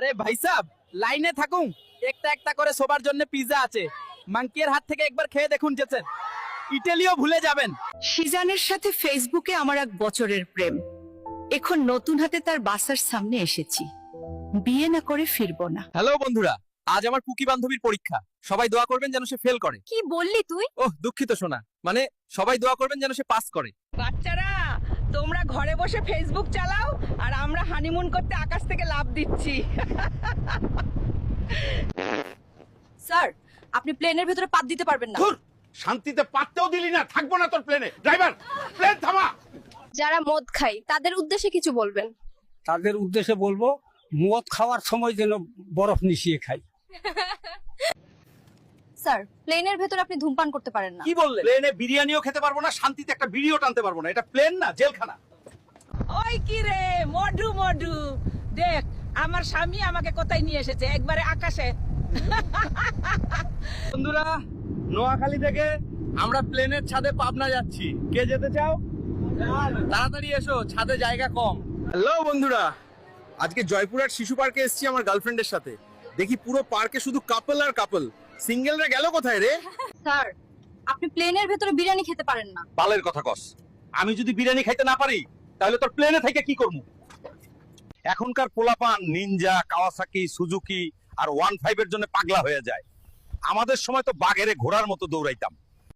আরে ভাই সাহেব লাইনে থাকুন। একটা একটা করে সবার জন্য পিজা আছে। মাংকির হাত থেকে একবার খেয়ে দেখুন যেছেন ইটালিও ভুলে যাবেন। সিজানের সাথে ফেসবুকে আমার এক বছরের প্রেম। এখন নতুন হাতে তার বাসার সামনে এসেছি। বিয়ে না করে ফিরবো না। হ্যালো বন্ধুরা। আজ আমার পুকি বান্ধবীর পরীক্ষা। সবাই দোয়া করবেন যেন সে ফেল করে। কি বললি তুই? ওহ দুঃখিত শোনা মানে সবাই দোয়া করবেন যেন সে পাস করে। বাচ্চারা তোমরা ঘরে বসে ফেসবুক চালাও আর আমরা হানিমুন করতে আকাশ থেকে লাভ দিচ্ছি। স্যার আপনি প্লেনের ভেতরে পাত দিতে পারবেন না। ধুর শান্তিতে পাততেও দিলি না থাকব না তোর প্লেনে। ড্রাইভার প্লেন থামা। যারা মদ খায় তাদের উদ্দেশ্যে কিছু বলবেন। তাদের উদ্দেশ্যে বলব মদ খাওয়ার সময় যেন বরফ মিশিয়ে খাই। স্যার প্লেনের ভেতরে আপনি ধূমপান করতে পারেন না। কি বললে প্লেনে বিরিয়ানিও খেতে পারব না শান্তিতে একটা ভিডিও টানতে পারব না এটা প্লেন না জেলখানা। ওই কি রে মধু মধু দেখ আমার স্বামী আমাকে কোথায় নিয়ে এসেছে? একবারে আকাশে। বন্ধুরা নোয়াখালী থেকে আমরা প্লেনের ছাদে পাবনা যাচ্ছি। কে যেতে চাও? তাড়াতাড়ি এসো ছাদে জায়গা কম। হ্যালো বন্ধুরা আজকে জয়পুরহাট শিশু পার্কে এসেছি আমার গার্লফ্রেন্ডের সাথে। দেখি পুরো পার্কে শুধু কাপল আর কাপল সিঙ্গেলরা গেল কোথায় রে? স্যার আপনি প্লেনের ভেতরে বিরিয়ানি খেতে পারেন না। বালের কথা কস। আমি যদি বিরিয়ানি খাইতে না পারি তাহলে তোর প্লেনে থেকে কি করব? এখনকার পোলাপান Ninja Kawasaki Suzuki R one five এর জন্য পাগলা হয়ে যায়। আমাদের সময় তো বাঘেরে ঘোড়ার মতো দৌড়াইতাম।